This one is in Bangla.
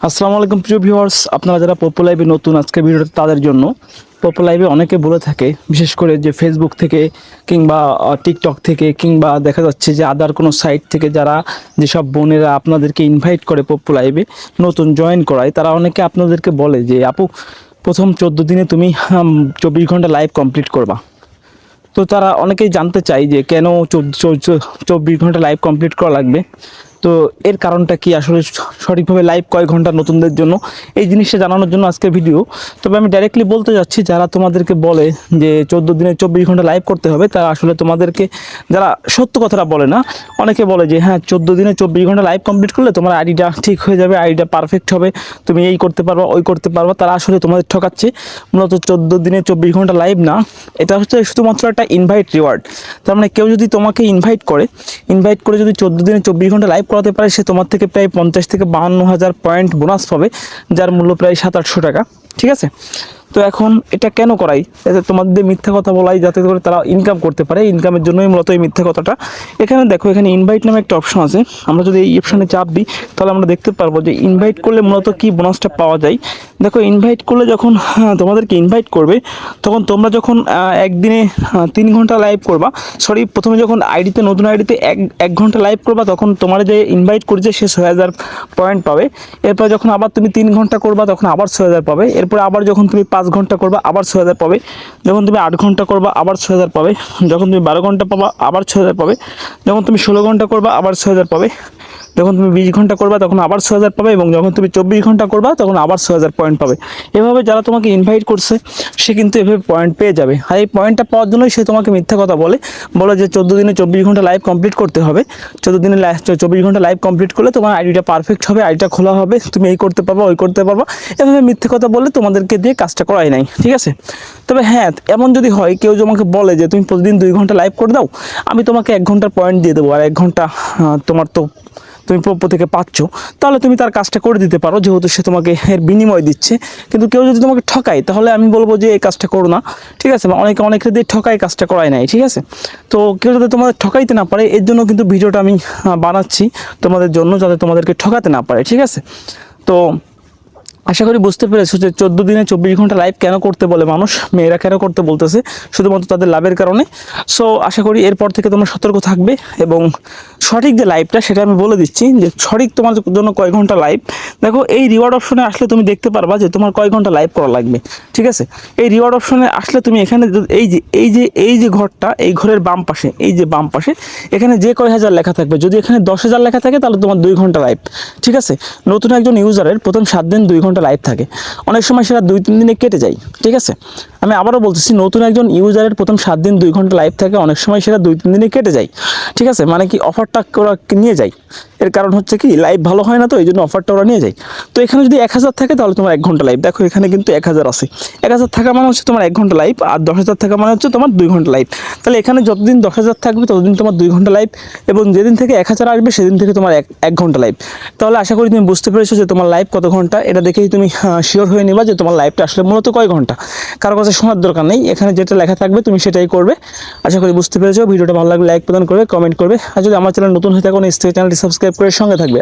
আসসালামু আলাইকুম, প্রিয় ভিউয়ার্স। আপনারা যারা পপো লাইভে নতুন, আজকে ভিডিওটা তাদের জন্য। পপো লাইভে অনেকে বলে থাকে, বিশেষ করে যে ফেসবুক থেকে কিংবা টিকটক থেকে কিংবা দেখা যাচ্ছে যে আদার কোনো সাইট থেকে যারা যেসব বোনেরা আপনাদেরকে ইনভাইট করে পপো লাইভে নতুন জয়েন করায়, তারা অনেকে আপনাদেরকে বলে যে, আপু, প্রথম চোদ্দ দিনে তুমি চব্বিশ ঘণ্টা লাইভ কমপ্লিট করবা। তো তারা অনেকেই জানতে চায় যে, কেন চব- চব- চব- চব্বিশ ঘণ্টা লাইভ কমপ্লিট করা লাগবে? তো এর কারণটা কি? আসলে সঠিকভাবে লাইভ কয় ঘণ্টা নতুনদের জন্য এই জিনিসটা জানানোর জন্য আজকে ভিডিও তবে আমি ডাইরেক্টলি বলতে যাচ্ছি, যারা তোমাদেরকে বলে যে চোদ্দ দিনে চব্বিশ ঘণ্টা লাইভ করতে হবে, তারা আসলে তোমাদেরকে, যারা সত্য কথাটা বলে না, অনেকে বলে যে হ্যাঁ চোদ্দ দিনে চব্বিশ ঘণ্টা লাইভ কমপ্লিট করলে তোমার আইডিটা ঠিক হয়ে যাবে আইডিটা পারফেক্ট হবে, তুমি এই করতে পারবা, ওই করতে পারবা। তারা আসলে তোমাদের ঠকাচ্ছে। মূলত চোদ্দ দিনে চব্বিশ ঘণ্টা লাইভ না, এটা হচ্ছে শুধুমাত্র একটা ইনভাইট রিওয়ার্ড তার মানে কেউ যদি তোমাকে ইনভাইট করে ইনভাইট করে যদি চোদ্দ দিনে চব্বিশ ঘণ্টা লাইভ করাতে পারে সে তোমার থেকে প্রায় পঞ্চাশ থেকে বাহান্ন হাজার পয়েন্ট বোনাস পাবে, যার মূল্য প্রায় সাত আটশো টাকা। ঠিক আছে? তো এখন এটা কেন করাই? যাতে তোমাদের মিথ্যা কথা বলাই যাতে করে তারা ইনকাম করতে পারে ইনকামের জন্যই মূলত এই মিথ্যা কথাটা। এখানে দেখো এখানে ইনভাইট নামে একটা অপশন আছে। আমরা যদি এই অপশানে চাপ দিই তাহলে আমরা দেখতে পারব যে ইনভাইট করলে মূলত কি বোনাসটা পাওয়া যায়। দেখো ইনভাইট করলে যখন হ্যাঁ, তোমাদেরকে ইনভাইট করবে তখন তোমরা যখন একদিনে তিন ঘণ্টা লাইভ করবা সরি প্রথমে যখন আইডিতে নতুন আইডিতে এক এক ঘণ্টা লাইভ করবা তখন তোমার যে ইনভাইট করেছে সে ছয় হাজার পয়েন্ট পাবে। এরপর যখন আবার তুমি তিন ঘণ্টা করবা তখন আবার ছয় হাজার পাবে। এরপর আবার যখন তুমি পাঁচ ঘণ্টা করবা, আবার ছয় হাজার পাবে। যখন তুমি আট ঘণ্টা করবা, আবার ছয় হাজার পাবে। যখন তুমি বারো ঘণ্টা পাবা, আবার ছয় হাজার পাবে। যখন তুমি ষোলো ঘণ্টা করবা, আবার ছয় হাজার পাবে। যখন তুমি বিশ ঘণ্টা করবা, তখন আবার ছয় হাজার পাবে এবং যখন তুমি চব্বিশ ঘণ্টা করবা, তখন আবার ছয় হাজার পয়েন্ট পাবে। এভাবে যারা তোমাকে ইনভাইট করছে, সে কিন্তু এভাবে পয়েন্ট পেয়ে যাবে। আর এই পয়েন্টটা পাওয়ার জন্যই সে তোমাকে মিথ্যা কথা বলে। বলে যে চোদ্দ দিনে চব্বিশ ঘণ্টা লাইভ কমপ্লিট করতে হবে। চোদ্দ দিনে চব্বিশ ঘণ্টা লাইভ কমপ্লিট করলে তোমার আইডিটা পারফেক্ট হবে আইডিটা খোলা হবে, তুমি এই করতে পারবা, ওই করতে পারবা। এভাবে মিথ্যে কথা বলে তোমাদেরকে দিয়ে কাজটা করাই নাই, ঠিক আছে? তবে হ্যাঁ এমন যদি হয়, কেউ তোমাকে বলে যে তুমি প্রতিদিন দুই ঘণ্টা লাইভ করে দাও, আমি তোমাকে এক ঘণ্টার পয়েন্ট দিয়ে দেবো। আর এক ঘণ্টা তোমার তো তুমি পপ্পো থেকে পাচ্ছ, তাহলে তুমি তার কাজটা করে দিতে পারো, যেহেতু সে তোমাকে এর বিনিময় দিচ্ছে। কিন্তু কেউ যদি তোমাকে ঠকায়, তাহলে আমি বলব যে এই কাজটা করো না। ঠিক আছে? অনেকে অনেকে দিয়ে ঠকায়, কাজটা করায় নাই, ঠিক আছে? তো কেউ যাতে তোমাদের ঠকাইতে না পারে, এর জন্য কিন্তু ভিডিওটা আমি বানাচ্ছি তোমাদের জন্য, যাতে তোমাদেরকে ঠকাতে না পারে, ঠিক আছে? তো আশা করি বুঝতে পেরেছ যে চোদ্দ দিনে চব্বিশ ঘণ্টা লাইভ কেন করতে বলে মানুষ? মেয়েরা কেন করতে বলতেছে? শুধুমাত্র তাদের লাভের কারণে। সো আশা করি এরপর থেকে তোমরা সতর্ক থাকবে এবং সঠিক যে লাইভটা সেটা আমি বলে দিচ্ছি যে সঠিক তোমার জন্য কয় ঘণ্টা লাইভ দেখো, এই রিওয়ার্ড অপশনে আসলে তুমি দেখতে পারবা যে তোমার কয় ঘণ্টা লাইভ করা লাগবে। ঠিক আছে? এই রিওয়ার্ড অপশনে আসলে তুমি এখানে এই যে এই যে এই যে ঘরটা, এই ঘরের বাম পাশে, এই যে বাম পাশে, এখানে যে কয় হাজার লেখা থাকবে, যদি এখানে দশ হাজার লেখা থাকে তাহলে তোমার দুই ঘণ্টা লাইভ ঠিক আছে? নতুন একজন ইউজারের প্রথম সাত দিন দুই ঘণ্টা লাইভ থাকে। অনেক সময় সেটা দুই, তিন দিনে কেটে যায়, ঠিক আছে? আমি আবারও বলতেছি, নতুন একজন ইউজারের প্রথম সাত দিন দুই ঘণ্টা লাইভ থাকে, অনেক সময় সেটা দুই, তিন দিনে কেটে যায়, ঠিক আছে? মানে কি অফারটা ওরা নিয়ে যায়? এর কারণ হচ্ছে কি লাইভ ভালো হয় না তো এই জন্য অফারটা ওরা নিয়ে যায়। তো এখানে যদি এক হাজার থাকে, তাহলে তোমার এক ঘণ্টা লাইভ দেখো, এখানে কিন্তু এক হাজার আছে। এক হাজার থাকা মানে হচ্ছে তোমার এক ঘণ্টা লাইভ আর দশ হাজার থাকা মানে হচ্ছে তোমার দুই ঘণ্টা লাইভ তাহলে এখানে যতদিন দশ হাজার থাকবে, ততদিন তোমার দুই ঘণ্টা লাইভ এবং যেদিন থেকে এক হাজার আসবে, সেদিন থেকে তোমার এক এক ঘণ্টা লাইভ তাহলে আশা করি তুমি বুঝতে পেরেছ যে তোমার লাইভ কত ঘণ্টা, এটা দেখেই তুমি শিওর হয়ে নিবা যে তোমার লাইফটা আসলে মূলত কয় ঘণ্টা? কারও কাছে শোনার দরকার নেই, এখানে যেটা লেখা থাকবে তুমি সেটাই করবে। আশা করি বুঝতে পেরেছ, ভিডিওটা ভালো লাগলে লাইক প্রদান করবে কমেন্ট করবে। আর যদি আমার চ্যানেল নতুন হয়ে থাকো, নিশ্চয়ই চ্যানেলটি সাবস্ক্রাইব করে সঙ্গে থাকবে।